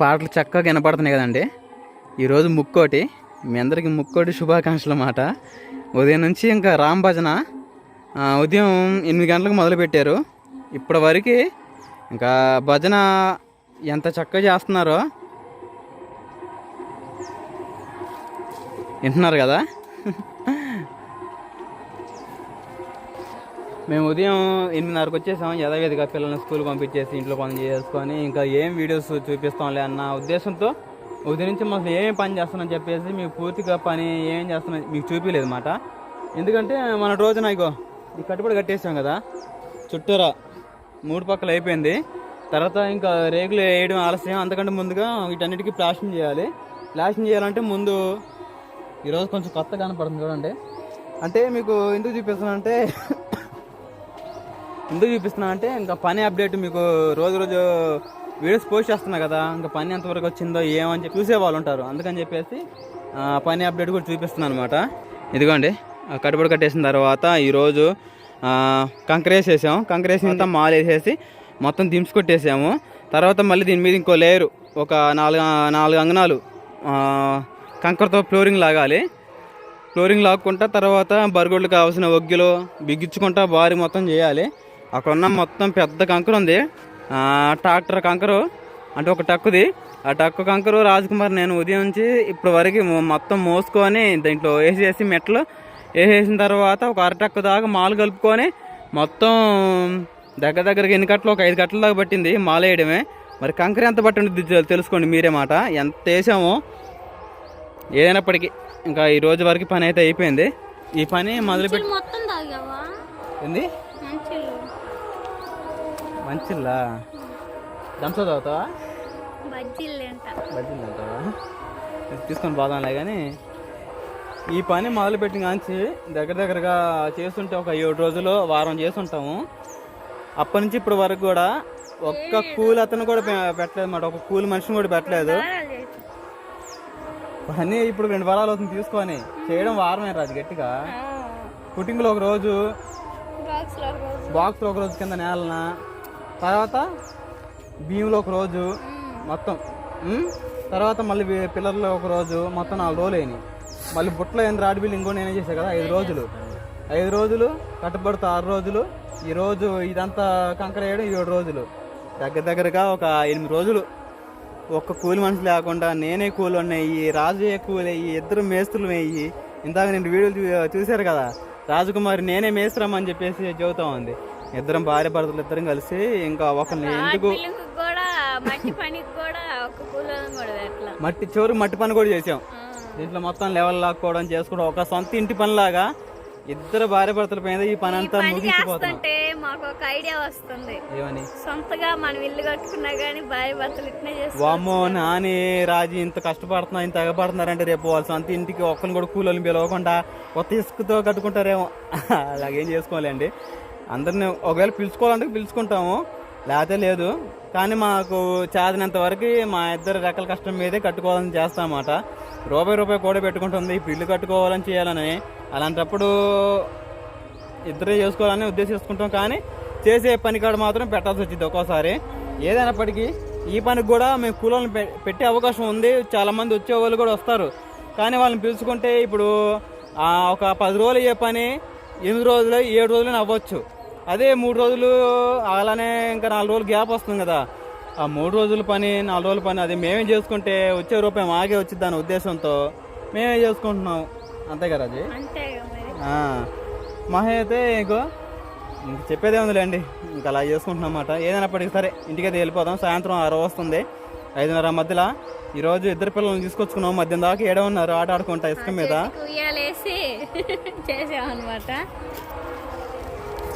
పాటలు చక్కగా వినపడుతున్నాయి కదండి. ఈరోజు ముక్కోటి. మీ అందరికి ముక్కోటి శుభాకాంక్షలు అన్నమాట. ఉదయం నుంచి ఇంకా రామ్ భజన ఉదయం ఎనిమిది గంటలకు మొదలుపెట్టారు. ఇప్పటి వరకు ఇంకా భజన ఎంత చక్కగా చేస్తున్నారో వింటున్నారు కదా. మేము ఉదయం ఎనిమిదిన్నరకు వచ్చేసాం యథావిధిగా పిల్లల్ని స్కూల్ పంపించేసి ఇంట్లో పని చేసుకొని ఇంకా ఏం వీడియోస్ చూపిస్తాంలే అన్న ఉద్దేశంతో ఉదయం నుంచి మనం ఏమేమి పని చేస్తున్నాం చెప్పేసి మీకు పూర్తిగా పని ఏం చేస్తున్నా మీకు చూపించలేదు మాట. ఎందుకంటే మన రోజున ఇగో ఈ కట్టుబడి కట్టేసాం కదా. చుట్టూరా మూడు పక్కల అయిపోయింది. తర్వాత ఇంకా రేగులు వేయడం ఆలస్యం. అంతకంటే ముందుగా వీటన్నిటికీ ప్లాస్టింగ్ చేయాలి. ప్లాస్టింగ్ చేయాలంటే ముందు ఈరోజు కొంచెం కొత్త కనపడుతుంది చూడండి. అంటే మీకు ఎందుకు చూపిస్తానంటే ఎందుకు చూపిస్తున్నా అంటే ఇంకా పని అప్డేట్ మీకు రోజు రోజు వీడియోస్ పోస్ట్ చేస్తున్నా కదా ఇంకా పని ఎంతవరకు వచ్చిందో ఏమని చెప్పి చూసే వాళ్ళు ఉంటారు. అందుకని చెప్పేసి పని అప్డేట్ కూడా చూపిస్తున్నాను అనమాట ఇదిగోండి కట్టుబడి కట్టేసిన తర్వాత ఈరోజు కంకరేసేసాం కంకరేసిన అంతా మాల్ వేసేసి మొత్తం దించుకొట్టేసాము తర్వాత మళ్ళీ దీని మీద ఇంకో లేయరు ఒక నాలుగు నాలుగు అంగనాలు కంకరతో ఫ్లోరింగ్ లాగాలి. ఫ్లోరింగ్ లాక్కుంటా తర్వాత బరగొడ్లు కావాల్సిన ఒగ్గిలో బిగించుకుంటా బారి మొత్తం చేయాలి. అక్కడ ఉన్న మొత్తం పెద్ద కంకర ఉంది. ట్రాక్టర్ కంకరు. అంటే ఒక టక్కుది. ఆ టక్కు కంకరు రాజకుమార్ నేను ఉదయం నుంచి ఇప్పటి వరకు మొత్తం మోసుకొని దీంట్లో వేసేసి మెట్లు వేసేసిన తర్వాత ఒక అరటక్కు దాకా మాలు కలుపుకొని మొత్తం దగ్గర దగ్గరకి ఎన్ని కట్టలు? ఒక ఐదు కట్టల దాకా పట్టింది మాల వేయడమే మరి కంకర ఎంత పట్టింది తెలుసుకోండి మీరే మాట. ఎంత వేసామో ఏదైనప్పటికీ. ఇంకా ఈ రోజు వరకు పని అయితే అయిపోయింది. ఈ పని మొదలుపెట్టి మొత్తం ఏంది? మంచిల్లా దంస తాగుతావా? బజ్జీలు తీసుకొని పోదాంలే కానీ ఈ పని మొదలుపెట్టిన కాంచి దగ్గర దగ్గరగా చేస్తుంటే ఒక ఏడు రోజులు వారం చేస్తుంటాము. అప్పటి నుంచి ఇప్పటి వరకు కూడా ఒక్క కూలి అతను కూడా పెట్టలేదు అన్నమాట ఒక కూలి మనిషిని కూడా పెట్టలేదు. పని ఇప్పుడు రెండు వారాలు అవుతుంది తీసుకొని. చేయడం వారమే రాదు గట్టిగా. పుట్టింగ్లో ఒక రోజు బాక్స్లో రోజు. బాక్స్లో ఒక రోజు కింద నేలన? తర్వాత బియ్యంలో ఒక రోజు మొత్తం తర్వాత మళ్ళీ పిల్లర్లో ఒక రోజు మొత్తం నాలుగు రోజులు అయినాయి. మళ్ళీ బుట్టలో ఏంది రాడి బిల్లు ఇంకో నేనే చేశాను కదా ఐదు రోజులు. ఐదు రోజులు కట్టుబడితే ఆరు రోజులు ఈ రోజు ఇదంతా కంకర వేయడం ఏడు రోజులు. దగ్గర దగ్గరగా ఒక ఎనిమిది రోజులు. ఒక్క కూలి మనిషి లేకుండా నేనే కూలి ఉన్నాయి రాజు కూలి అయ్యి ఇద్దరు మేస్త్రులు అయ్యి ఇందాక నేను వీడియోలు చూ- చూశారు కదా రాజకుమారి నేనే మేస్త్రమ్మని చెప్పేసి చెబుతా ఉంది. ఇద్దరం భార్య భర్తలు ఇద్దరం కలిసి ఇంకా ఒకరిని ఎందుకు మట్టి ఒక పెట్టలా. మట్టి పని కూడా చేసాం. దీంట్లో మొత్తం లెవెల్ లాక్కోవడం చేసుకోవడం ఒక సొంత ఇంటి పనిలాగా ఇద్దరు భార్య భర్తల పైన ఈ పని అంతా ముగించిపోతున్నాం. చేస్తుంటే మాకు ఒక ఐడియా వస్తుంది. ఏమని? సొంతగా మనం ఇల్లు కట్టుకున్నా గానీ భార్య భర్తలు ఇట్నే వామ్మో నాని రాజు ఇంత కష్టపడుతున్నా ఇంత ఎగపడుతున్నారంటే రేపు వాళ్ళ సొంత ఇంటికి ఒక్కరిని కూడా కూలీని పిలవకుండా కొత్త ఇసుకతో కట్టుకుంటారేమో. అలాగేం చేసుకోవాలండి. అందరిని ఒకవేళ పిలుచుకోవాలంటే పిలుచుకుంటాము. లేకపోతే లేదు. కానీ మాకు చాదినంత వరకు మా ఇద్దరు రెక్కల కష్టం మీదే కట్టుకోవాలని చేస్తామన్నమాట. రూపాయి రూపాయి కూడా పెట్టుకుంటుంది. ఇప్పుడు ఇల్లు కట్టుకోవాలని చేయాలని. అలాంటప్పుడు ఇద్దరే చేసుకోవాలని ఉద్దేశిస్తుంటాం. కానీ చేసే పని కాడ మాత్రం పెట్టాల్సి వచ్చింది ఒక్కోసారి. ఏదైనప్పటికీ ఈ పనికి కూడా మేము కూలీలను పె- పెట్టే అవకాశం ఉంది. చాలామంది వచ్చే వాళ్ళు కూడా వస్తారు. కానీ వాళ్ళని పిలుచుకుంటే ఇప్పుడు ఒక పది రోజులు అయ్యే పని ఎనిమిది రోజులు ఏడు రోజులు అవ్వచ్చు అదే మూడు రోజులు అలానే ఇంకా నాలుగు రోజులు గ్యాప్ వస్తుంది కదా. ఆ మూడు రోజుల పని నాలుగు రోజుల పని అది మేమే చేసుకుంటే వచ్చే రూపాయి మాకే వచ్చింది దాని ఉద్దేశంతో మేమే చేసుకుంటున్నాం. అంతే కదా అది మహా అయితే ఇంకో ఇంక చెప్పేదే ఉందిలేండి ఇంకా అలా చేసుకుంటున్నాం అన్నమాట ఏదైనప్పటికీ సరే ఇంటికైతే వెళ్ళిపోదాం. సాయంత్రం ఆరు వస్తుంది. ఐదున్నర మధ్యలో ఈరోజు ఇద్దరు పిల్లల్ని తీసుకొచ్చుకున్నాం. మధ్యం దాకా ఏడే ఉన్నారు ఆట ఆడుకుంటా ఇసుక మీద. చేసామన్నమాట.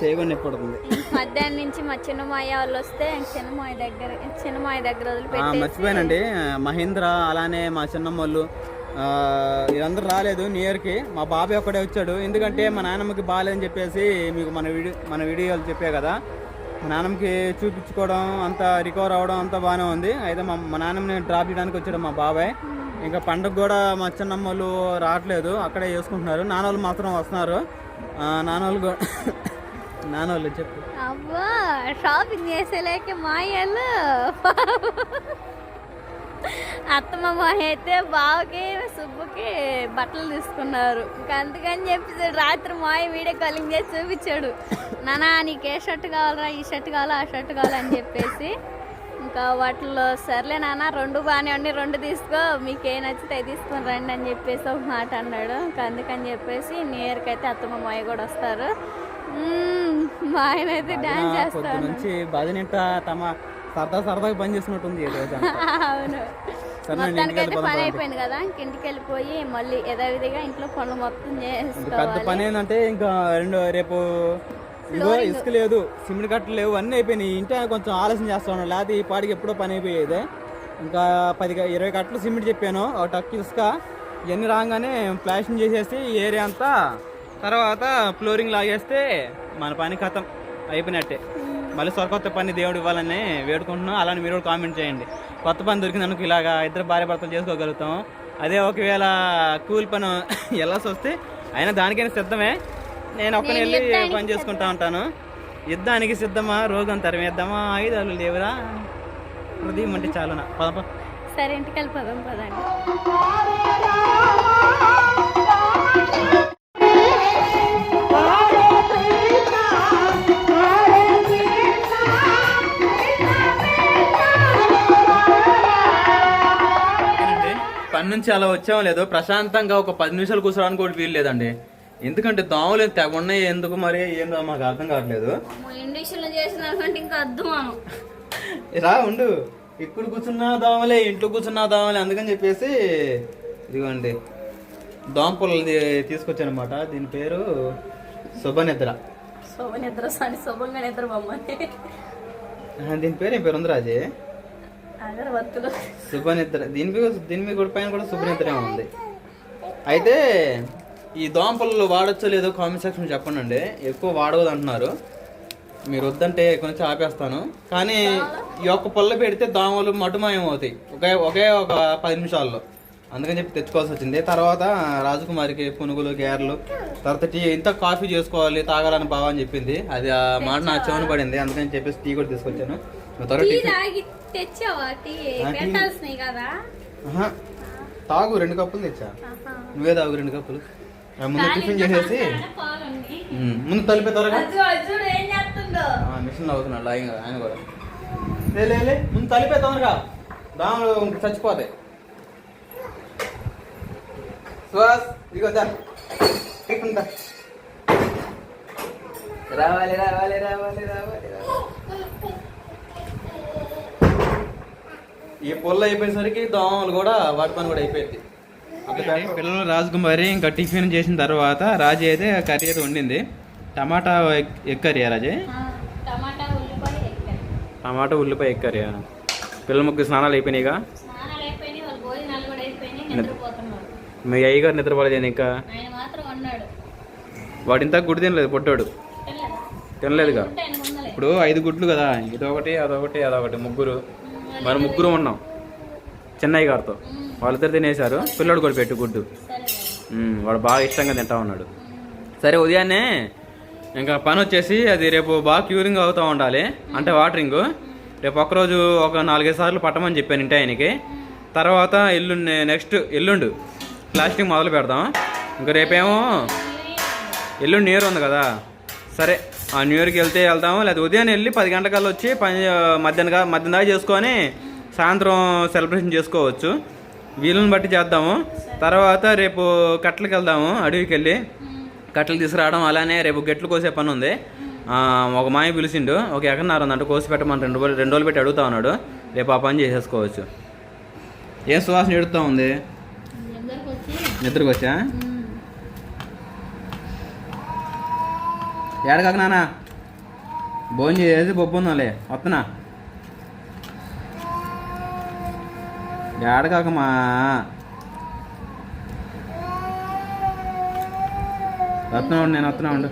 చేయకుండా ఎప్పుడుతుంది మధ్యాహ్నం నుంచి మా చిన్నమాయ వాళ్ళు వస్తే చిన్నమాయ దగ్గర చిన్నమాయ దగ్గర వదిలిపెట్టి మర్చిపోయానండి. మహేంద్ర అలానే మా చిన్నమ్మోళ్ళు ఆ, వీళ్ళందరూ రాలేదు న్యూ ఇయర్కి మా బాబాయ్ ఒక్కడే వచ్చాడు. ఎందుకంటే మా నాన్నమ్మకి బాగాలేదని చెప్పేసి మీకు మన వీడియో మన వీడియోలు చెప్పే కదా. మా నాన్నమ్మకి చూపించుకోవడం అంతా రికవర్ అవ్వడం అంతా బాగానే ఉంది. అయితే మా మా నాన్నమ్మని డ్రాప్ చేయడానికి వచ్చాడు మా బాబాయ్. ఇంకా పండగ కూడా మా చిన్నమ్మలు రావట్లేదు. అక్కడే చేసుకుంటున్నారు నాన్నోళ్ళు మాత్రం వస్తున్నారు. నాన్నోళ్ళు కూడా నాన్నోళ్ళు చెప్పు. అవ్వా షాపింగ్ చేసేలేక మాయలు. అత్తమ్మ మా అయితే బావకి సుబ్బుకి బట్టలు తీసుకున్నారు. ఇంకా అందుకని చెప్పి రాత్రి మాయ వీడియో కాలింగ్ చేసి చూపించాడు. నానా నీకు ఏ షర్ట్ కావాలరా ఈ షర్ట్ కావాలా ఆ షర్ట్ కావాలని చెప్పేసి. ఇంకా వాటిలో సర్లే నాన్న రెండు బాగానే ఉండి రెండు తీసుకో మీకు ఏ నచ్చితే తీసుకుని రండి అని చెప్పేసి ఒక మాట అన్నాడు. ఇంకా అందుకని చెప్పేసి న్యూ ఇయర్కి అయితే అత్తమ్మ మాయ కూడా వస్తారు. మా ఆయన అయితే డాన్స్ పొద్దు చేస్తాను నుంచి బదినింట తమ సరదా సరదాగా పని చేసినట్టుంది ఈ రోజు. అవును. పని. అయిపోయింది కదా ఇంక ఇంటికి వెళ్ళిపోయి మళ్ళీ యథావిధిగా ఇంట్లో పనులు మొత్తం పెద్ద పని ఏంటంటే ఇంకా రెండు రేపు ఇదిగో ఇసుక లేదు సిమెంట్ కట్టలు లేవు అన్నీ అయిపోయినాయి. ఇంటే కొంచెం ఆలస్యం చేస్తా ఉన్నాను లేకపోతే ఈ పాటికి ఎప్పుడో పని అయిపోయేది. ఇంకా పది ఇరవై కట్టలు సిమెంట్ చెప్పాను. ఒక టక్ ఇసుక ఇవన్నీ రాగానే ప్లాస్టింగ్ చేసేసి ఏరియా అంతా తర్వాత ఫ్లోరింగ్ లాగేస్తే మన పని కథం అయిపోయినట్టే. మళ్ళీ సరికొత్త పని దేవుడు ఇవ్వాలని వేడుకుంటున్నాం. అలానే మీరు కూడా కామెంట్ చేయండి. కొత్త పని దొరికింది అనుకో ఇలాగా ఇద్దరు భార్య భర్తలు చేసుకోగలుగుతాం. అదే ఒకవేళ కూలి పని వెళ్ళాల్సి వస్తే అయినా దానికైనా సిద్ధమే. నేను ఒక్కని వెళ్ళి పని చేసుకుంటా ఉంటాను. యుద్ధానికి సిద్ధమా? రోగం తరిమేద్దామా? ఆయుధాలు లేవురా? హృదయం అంటే చాలునా? పద. సరే ఇంటికి వెళ్ళిపోదాం పదండి. నుంచి అలా వచ్చామో లేదో ప్రశాంతంగా ఒక పది నిమిషాలు కూర్చోడానికి కూడా వీలు లేదండి. ఎందుకంటే దోమలు తెగ ఉన్నాయి ఎందుకు మరి ఏందో మాకు అర్థం కావట్లేదు. రా ఉండు. ఇక్కడ కూర్చున్నా దోమలే ఇంట్లో కూర్చున్నా దోమలే అందుకని చెప్పేసి ఇదిగోండి. దోమ పుల్లలు తీసుకొచ్చాను అనమాట దీని పేరు శుభనిద్ర. శుభ నిద్ర సాని శుభంగా నిద్ర బొమ్మని ఆ, దీని పేరు ఏం పేరు ఉంది రాజే? శుభనిద్ర. దీని మీద దీని మీద గుడి పైన కూడా శుభనిద్ర ఉంది. అయితే ఈ దోమ వాడచ్చో లేదో కామెంట్ సెక్షన్ చెప్పండి అండి ఎక్కువ వాడవద్దు అంటున్నారు. మీరు వద్దంటే కొంచెం ఆపేస్తాను. కానీ ఈ ఒక్క పళ్ళు పెడితే దోమలు మటుమాయం అవుతాయి. ఒకే ఒకే ఒక పది నిమిషాల్లో. అందుకని చెప్పి తెచ్చుకోవాల్సి వచ్చింది. తర్వాత రాజకుమారికి పునుగులు గేర్లు తర్వాత టీ ఇంత కాఫీ చేసుకోవాలి తాగాలని బావ అని చెప్పింది. అది ఆ మాట నా చెవున పడింది. అందుకని చెప్పేసి టీ కూడా తీసుకొచ్చాను. తాగి. రెండు కప్పులు తెచ్చా. నువ్వే తాగు రెండు కప్పులు. ముందు టిఫిన్ చేసేసి. ముందు తలిపే త్వరగా. మిషన్ అవుతున్నాడు ఆయన ఆయన కూడా. లే లే, లే ముందు తలిపే తొందరగా దాములు ఇంక చచ్చిపోతాయి. సుహాస్ ఇదిగో దా. టిఫిన్ రావాలి రావాలి రావాలి రావాలి. ఈ పొల్ల అయిపోయేసరికి దోమలు కూడా వాటి పని కూడా అయిపోయింది. పిల్లలు రాజకుమారి ఇంకా టిఫిన్ చేసిన తర్వాత రాజు అయితే కర్రీ అయితే వండింది. టమాటా ఎగ్ రాజే? ఆ, టమాటా ఉల్లిపాయ ఎక్కారు టమాటా ఉల్లిపాయ ఎగ్ పిల్లల ముగ్గురు స్నానాలు అయిపోయినాయిగా మీ అయ్యగారు నిద్రపడలేదు ఇంకా? వాడు ఇంత గుడ్డు తినలేదు పొట్టాడు? తినలేదుగా? ఇప్పుడు ఐదు గుడ్లు కదా ఇదొకటి అదొకటి అదొకటి ముగ్గురు. మరి ముగ్గురు ఉన్నాం. చెన్నై గారితో. వాళ్ళిద్దరు తినేశారు. పిల్లడు కూడా పెట్టు గుడ్డు. వాడు బాగా ఇష్టంగా తింటా ఉన్నాడు. సరే ఉదయాన్నే ఇంకా పని వచ్చేసి అది రేపు బాగా క్యూరింగ్ అవుతూ ఉండాలి. అంటే వాటరింగ్. రేపు ఒక్కరోజు ఒక నాలుగైదు సార్లు పట్టమని చెప్పాను ఇంటి ఆయనకి. తర్వాత ఎల్లుండి నెక్స్ట్ ఎల్లుండు ప్లాస్టిక్ మొదలు పెడదాం. ఇంకా రేపేమో ఎల్లుండి నీరు ఉంది కదా. సరే. న్యూ ఇయర్కి వెళ్తే వెళ్తాము. లేదా ఉదయం వెళ్ళి పది గంటకల్లా వచ్చి పని మధ్యాహ్నం మధ్యాహ్నం దాకా చేసుకొని సాయంత్రం సెలబ్రేషన్ చేసుకోవచ్చు. వీలుని బట్టి చేద్దాము. తర్వాత రేపు కట్టలకి వెళ్దాము అడవికి వెళ్ళి. కట్టలు తీసుకురావడం అలానే రేపు గెట్లు కోసే పని ఉంది. ఒక మాయ పిలిచిండు ఒక ఎకరన్నర ఉందంట కోసి పెట్టమని రెండు రోజులు రెండు రోజులు పెట్టి అడుగుతా ఉన్నాడు. రేపు ఆ పని చేసేసుకోవచ్చు. ఏం సువాసన ఎడుతూ ఉంది? నిద్రకు వచ్చి నిద్రకు నానా? భోజనం చేసి బొబ్బుందాంలే వస్తున్నా ఏడకాకమా వస్తున్నా నేను వస్తున్నా ఉండు.